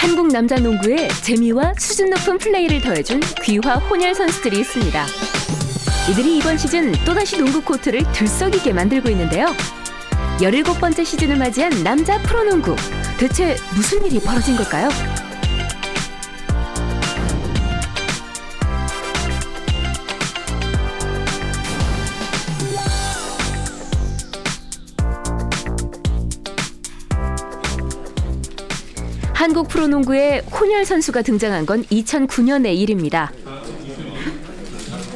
한국 남자 농구에 재미와 수준 높은 플레이를 더해준 귀화 혼혈 선수들이 있습니다. 이들이 이번 시즌 또다시 농구 코트를 들썩이게 만들고 있는데요. 17번째 시즌을 맞이한 남자 프로농구. 대체 무슨 일이 벌어진 걸까요? 한국 프로농구에 혼혈 선수가 등장한 건 2009년의 일입니다.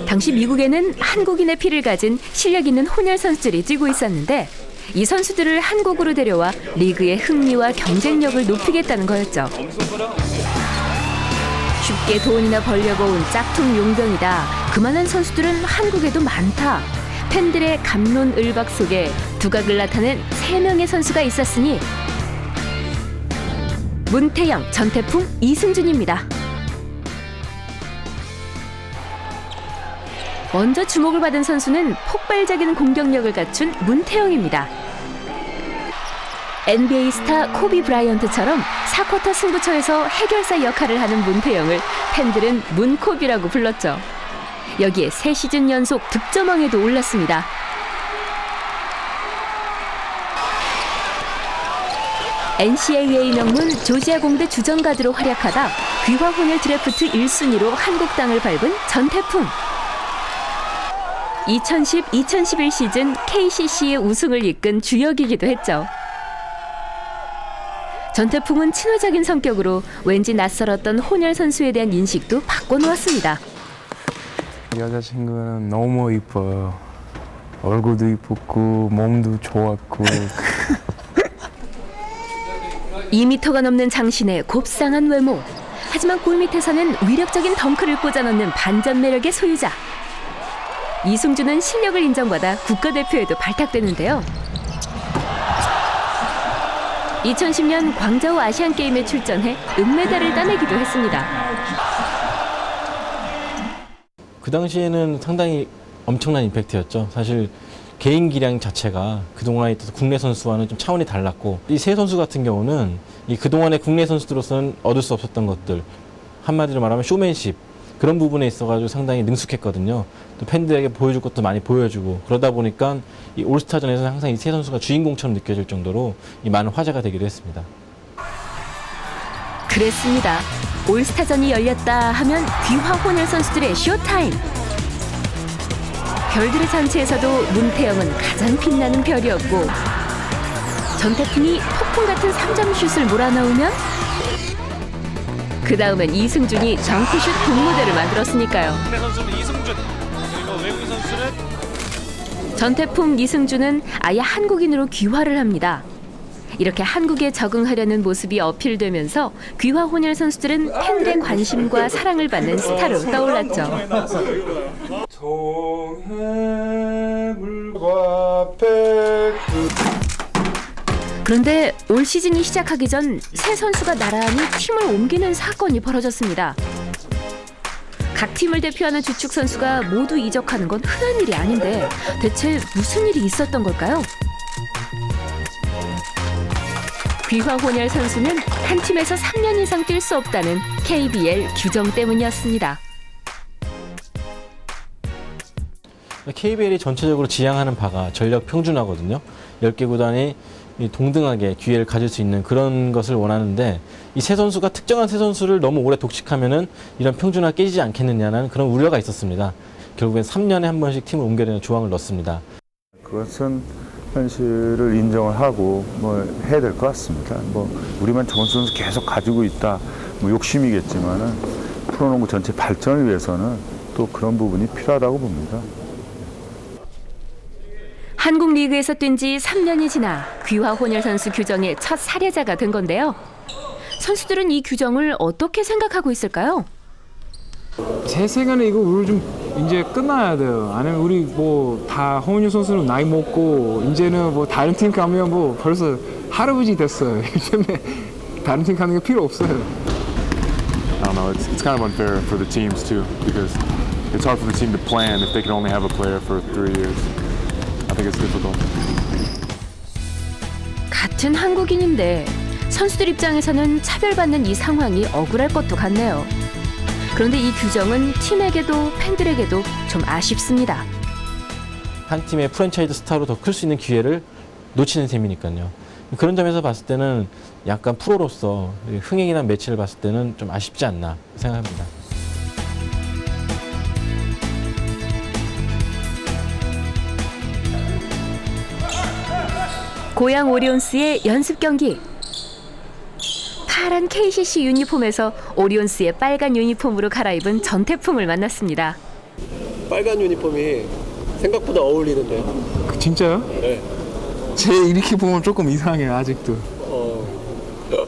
당시 미국에는 한국인의 피를 가진 실력 있는 혼혈 선수들이 뛰고 있었는데 이 선수들을 한국으로 데려와 리그의 흥미와 경쟁력을 높이겠다는 거였죠. 쉽게 돈이나 벌려고 온 짝퉁 용병이다. 그만한 선수들은 한국에도 많다. 팬들의 감론을박 속에 두각을 나타낸 세 명의 선수가 있었으니 문태영, 전태풍, 이승준입니다. 먼저 주목을 받은 선수는 폭발적인 공격력을 갖춘 문태영입니다. NBA 스타 코비 브라이언트처럼 4쿼터 승부처에서 해결사 역할을 하는 문태영을 팬들은 문코비라고 불렀죠. 여기에 세 시즌 연속 득점왕에도 올랐습니다. NCAA 명문 조지아 공대 주전가드로 활약하다 귀화 혼혈 드래프트 1순위로 한국 땅을 밟은 전태풍. 2010-2011 시즌 KCC의 우승을 이끈 주역이기도 했죠. 전태풍은 친화적인 성격으로 왠지 낯설었던 혼혈 선수에 대한 인식도 바꿔놓았습니다. 여자친구는 너무 이뻐요. 얼굴도 이쁘고 몸도 좋았고 2미터가 넘는 장신의 곱상한 외모. 하지만 골 밑에서는 위력적인 덩크를 꽂아넣는 반전 매력의 소유자. 이승준은 실력을 인정받아 국가대표에도 발탁되는데요. 2010년 광저우 아시안게임에 출전해 은메달을 따내기도 했습니다. 그 당시에는 상당히 엄청난 임팩트였죠. 사실 개인 기량 자체가 그동안에 있어서 국내 선수와는 좀 차원이 달랐고 이 세 선수 같은 경우는 이 그동안의 국내 선수들로서는 얻을 수 없었던 것들 한마디로 말하면 쇼맨십 그런 부분에 있어가지고 상당히 능숙했거든요. 또 팬들에게 보여줄 것도 많이 보여주고 그러다 보니까 이 올스타전에서는 항상 이 세 선수가 주인공처럼 느껴질 정도로 이 많은 화제가 되기도 했습니다. 그랬습니다. 올스타전이 열렸다 하면 귀화 혼혈 선수들의 쇼타임. 별들의 잔치에서도 문태영은 가장 빛나는 별이었고 전태풍이 폭풍 같은 3점 슛을 몰아넣으면 그 다음엔 이승준이 정크슛 동무대를 만들었으니까요. 국내 선수는 이승준 그리고 외국인 선수는 전태풍 이승준은 아예 한국인으로 귀화를 합니다. 이렇게 한국에 적응하려는 모습이 어필되면서 귀화 혼혈 선수들은 팬들의 관심과 사랑을 받는 스타로 떠올랐죠. 동해물과 백두 그런데 올 시즌이 시작하기 전새 선수가 나란히 팀을 옮기는 사건이 벌어졌습니다. 각 팀을 대표하는 주축 선수가 모두 이적하는 건 흔한 일이 아닌데 대체 무슨 일이 있었던 걸까요? 귀화 혼혈 선수는 한 팀에서 3년 이상 뛸 수 없다는 KBL 규정 때문이었습니다. KBL이 전체적으로 지향하는 바가 전력 평준화거든요. 10개 구단이 이 동등하게 기회를 가질 수 있는 그런 것을 원하는데 이 세 선수가 특정한 세 선수를 너무 오래 독식하면은 이런 평준화 깨지지 않겠느냐는 그런 우려가 있었습니다. 결국엔 3년에 한 번씩 팀을 옮겨야 되는 조항을 넣습니다. 그것은 현실을 인정을 하고 뭐 해야 될 것 같습니다. 뭐 우리만 좋은 선수 계속 가지고 있다 뭐 욕심이겠지만은 프로농구 전체 발전을 위해서는 또 그런 부분이 필요하다고 봅니다. 한국 리그에서 뛴 지 3년이 지나 귀화 혼혈 선수 규정의 첫 사례자가 된 건데요. 선수들은 이 규정을 어떻게 생각하고 있을까요? 제 생각에 이거 우리 좀 이제 끝나야 돼요. 아니면 우리 뭐다 홍윤 선수는 나이 먹고 이제는 뭐 다른 팀 가면 뭐 벌써 할아버지 됐어요. 이제는 다른 팀 가는 게 필요 없어요. I don't know. It's, it's kind of unfair for the teams too because it's hard for the team to plan if they can only have a player for three years. It's difficult. 같은 한국인인데 선수들 입장에서는 차별받는 이 상황이 억울할 것도 같네요. 그런데 이 규정은 팀에게도 팬들에게도 좀 아쉽습니다. 한 팀의 프랜차이즈 스타로 더 클 수 있는 기회를 놓치는 셈이니까요. 그런 점에서 봤을 때는 약간 프로로서 흥행이나 매치를 봤을 때는 좀 아쉽지 않나 생각합니다. 고양 오리온스의 연습 경기. 파란 KCC 유니폼에서 오리온스의 빨간 유니폼으로 갈아입은 전태풍을 만났습니다. 빨간 유니폼이 생각보다 어울리는데요. 그 진짜요? 네. 제 이렇게 보면 조금 이상해요 아직도. 어,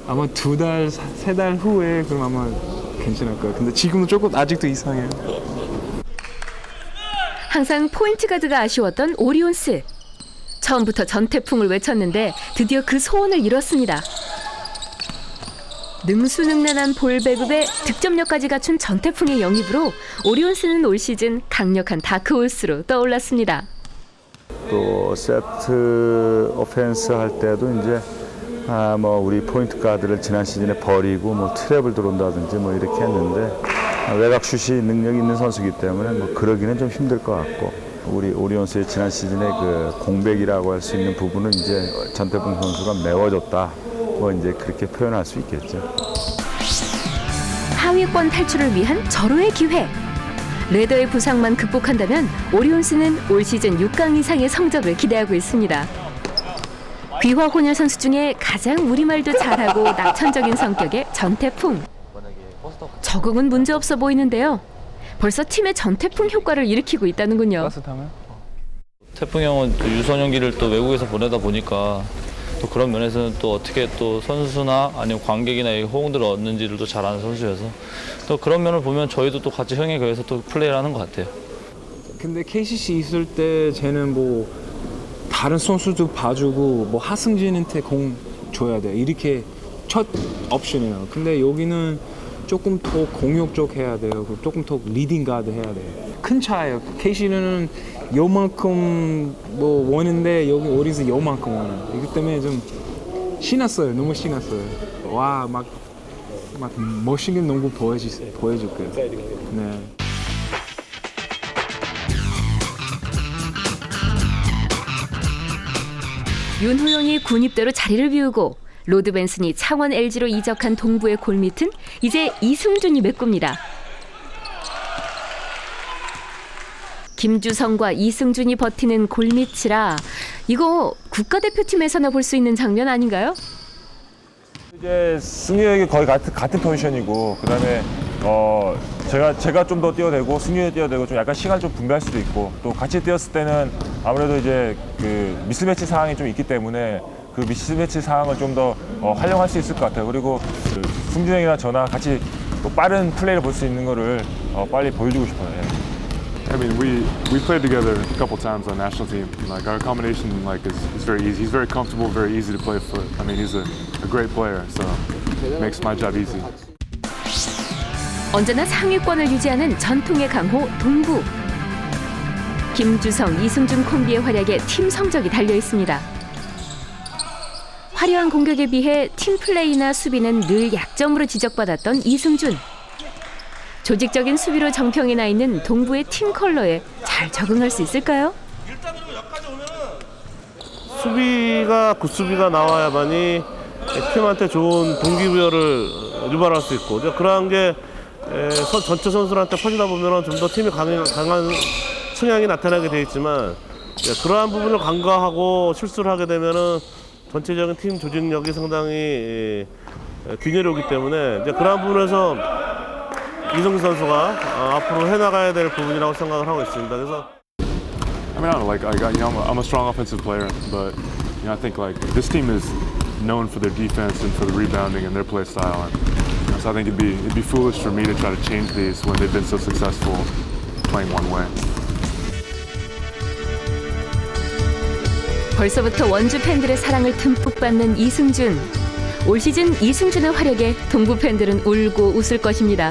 아마 두 달, 세 달 후에 그럼 아마 괜찮을 거예요. 근데 지금은 조금 아직도 이상해요. 항상 포인트 가드가 아쉬웠던 오리온스. 처음부터 전태풍을 외쳤는데 드디어 그 소원을 이뤘습니다. 능수능란한 볼 배급에 득점력까지 갖춘 전태풍의 영입으로 오리온스는 올 시즌 강력한 다크홀스로 떠올랐습니다. 또 세트 오펜스 할 때도 이제 아 뭐 우리 포인트 가드를 지난 시즌에 버리고 뭐 트랩을 들어온다든지 뭐 이렇게 했는데 아, 외곽 슛이 능력이 있는 선수이기 때문에 뭐 그러기는 좀 힘들 것 같고 우리 오리온스의 지난 시즌의 그 공백이라고 할 수 있는 부분은 이제 전태풍 선수가 메워줬다 뭐 이제 그렇게 표현할 수 있겠죠. 하위권 탈출을 위한 절호의 기회. 레더의 부상만 극복한다면 오리온스는 올 시즌 6강 이상의 성적을 기대하고 있습니다. 귀화 혼혈 선수 중에 가장 우리말도 잘하고 낙천적인 성격의 전태풍. 적응은 문제 없어 보이는데요. 벌써 팀의 전태풍 효과를 일으키고 있다는군요. 태풍 형은 또 유선 연기를 또 외국에서 보내다 보니까 또 그런 면에서는 또 어떻게 또 선수나 아니면 관객이나 이 호응들을 얻는지를 또 잘하는 선수여서 또 그런 면을 보면 저희도 또 같이 형에 거해서 또 플레이를 하는 것 같아요. 근데 KCC 있을 때 쟤는 뭐 다른 선수도 봐주고 뭐 하승진한테 공 줘야 돼 이렇게 첫 옵션이에요. 근데 여기는 조금 더 공격적 해야 돼요. 조금 더 리딩 가드 해야 돼. 큰 차예요. KC는 요만큼 뭐 원인데 여기 오리스 요만큼 원해. 이기 때문에 좀 신났어요. 너무 신났어요. 와 막 막 멋있는 농구 보여줄 보여줄 거예요. 네. 윤호영이 군입대로 자리를 비우고 로드 벤슨이 창원 LG로 이적한 동부의 골밑은 이제 이승준이 메꿉니다. 김주성과 이승준이 버티는 골밑이라 이거 국가대표팀에서나 볼 수 있는 장면 아닌가요? 이제 승유에게 거의 같은 같은 포지션이고 그다음에 어 제가 제가 좀 더 뛰어대고 승유에 뛰어대고 좀 약간 시간 좀 분배할 수도 있고 또 같이 뛰었을 때는 아무래도 이제 그 미스매치 상황이 좀 있기 때문에 그 미스매치 상황을 좀더 어, 활용할 수 있을 것 같아요. 그리고 그 승준형이나 저나 같이 또 빠른 플레이를 볼 수 있는 거를 어, 빨리 보여주고 싶어요. 예. I mean, we we played together a couple times on national team. Like our combination, like is, is very easy. He's very comfortable, very easy to play for. I mean, he's a, a great player, so makes my job easy. 언제나 상위권을 유지하는 전통의 강호 동부. 김주성, 이승준 콤비의 활약에 팀 성적이 달려 있습니다. 화려한 공격에 비해 팀 플레이나 수비는 늘 약점으로 지적받았던 이승준. 조직적인 수비로 정평이 나 있는 동부의 팀 컬러에 잘 적응할 수 있을까요? 수비가 굿수비가 나와야만이 팀한테 좋은 동기부여를 유발할 수 있고 그러한 게 전체 선수들한테 퍼지다 보면 좀 더 팀이 강한, 성향이 나타나게 돼 있지만 예, 그러한 부분을 간과하고 실수를 하게 되면은 전체적인 팀 조직력이 상당히 예, 예, 균열이 오기 때문에 이제 그러한 부분에서 이성기 선수가 어, 앞으로 해나가야 될 부분이라고 생각을 하고 있습니다. 그래서 I mean, I don't know, like, I got, you know, I'm a, I'm a strong offensive player, but you know, I think like this team is known for their defense and for the rebounding and their play style, and you know, so I think it'd be it'd be foolish for me to try to change these when they've been so successful playing one way. 벌써부터 원주 팬들의 사랑을 듬뿍 받는 이승준. 올 시즌 이승준의 활약에 동부 팬들은 울고 웃을 것입니다.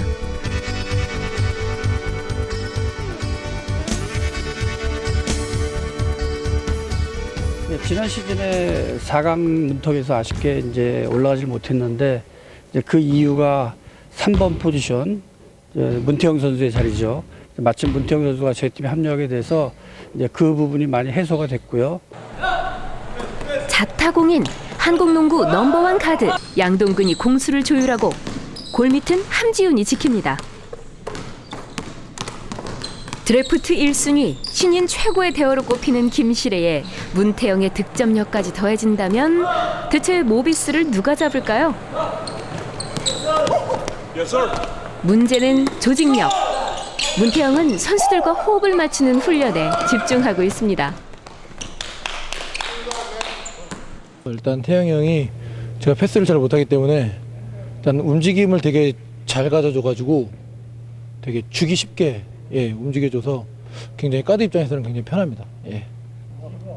지난 시즌에 4강 문턱에서 아쉽게 이제 올라가질 못했는데 이제 그 이유가 3번 포지션 문태영 선수의 자리죠. 마침 문태영 선수가 저희 팀에 합류하게 돼서 이제 그 부분이 많이 해소가 됐고요. 자타공인 한국농구 넘버원 카드 양동근이 공수를 조율하고 골밑은 함지훈이 지킵니다. 드래프트 1순위 신인 최고의 대어로 꼽히는 김시래의 문태영의 득점력까지 더해진다면 대체 모비스를 누가 잡을까요? 문제는 조직력. 문태영은 선수들과 호흡을 맞추는 훈련에 집중하고 있습니다. 일단 태영이 형이 제가 패스를 잘 못하기 때문에 일단 움직임을 되게 잘 가져줘가지고 되게 주기 쉽게 예, 움직여줘서 굉장히 가드 입장에서는 굉장히 편합니다. 예.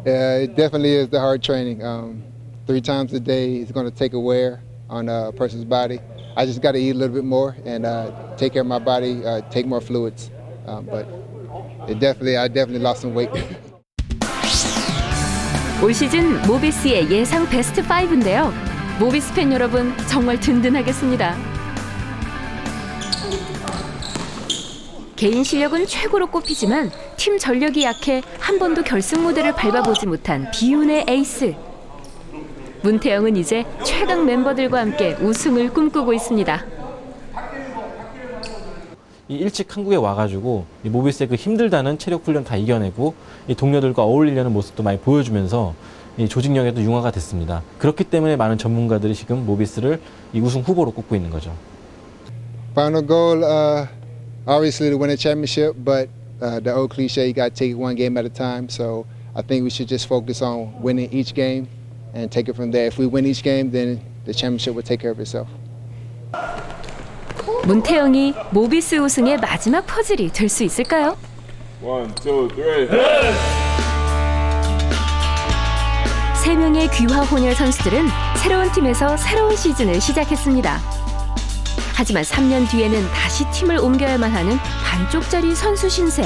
Yeah, it definitely is the hard training. Um, three times a day is going to take a wear on a person's body. I just got to eat a little bit more and uh, take care of my body, uh, take more fluids. Um, but it definitely, I definitely lost some weight. 올 시즌 모비스의 예상 베스트 5인데요. 모비스 팬 여러분 정말 든든하겠습니다. 개인 실력은 최고로 꼽히지만 팀 전력이 약해 한 번도 결승 무대를 밟아보지 못한 비운의 에이스. 문태영은 이제 최강 멤버들과 함께 우승을 꿈꾸고 있습니다. 이 일찍 한국에 와가지고 이 모비스의 그 힘들다는 체력 훈련 다 이겨내고 이 동료들과 어울리려는 모습도 많이 보여주면서 이 조직력에도 융화가 됐습니다. 그렇기 때문에 많은 전문가들이 지금 모비스를 이 우승 후보로 꼽고 있는 거죠. Final goal, uh, obviously to win a championship, but uh, the old cliche, you got to take it one game at a time. So I think we should just focus on winning each game and take it from there. If we win each game, then the championship will take care of itself. 문태영이 모비스 우승의 마지막 퍼즐이 될 수 있을까요? One, two, three. 세 명의 귀화 혼혈 선수들은 새로운 팀에서 새로운 시즌을 시작했습니다. 하지만 3년 뒤에는 다시 팀을 옮겨야만 하는 반쪽짜리 선수 신세.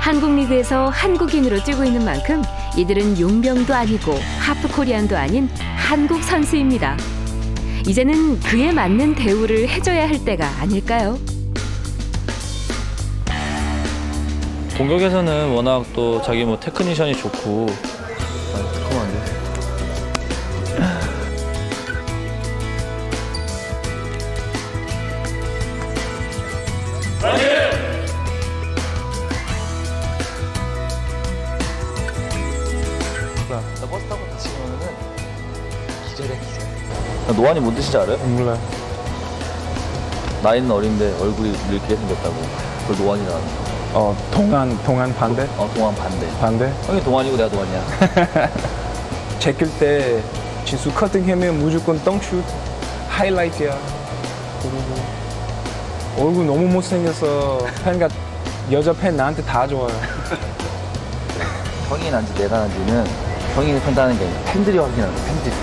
한국 리그에서 한국인으로 뛰고 있는 만큼 이들은 용병도 아니고 하프 코리안도 아닌 한국 선수입니다. 이제는 그에 맞는 대우를 해줘야 할 때가 아닐까요? 공격에서는 워낙 또 자기 뭐 테크니션이 좋고 아, 노안이 뭔 뜻인지 알아요? 몰라요. 나이는 어린데 얼굴이 늙게 생겼다고. 그걸 노안이라 하는 거. 어 동안 동안 반대 어, 동안 반대. 반대. 형이 동안이고 내가 동안이야. 제낄 때 진수 커팅하면 무조건 덩슛 하이라이트야. 그리고 얼굴 너무 못생겨서 팬가 여자 팬 나한테 다 좋아요. 형이 난지 내가 난지는 형이 판단하는 게 아니라 팬들이 확인하는 거야, 팬들이.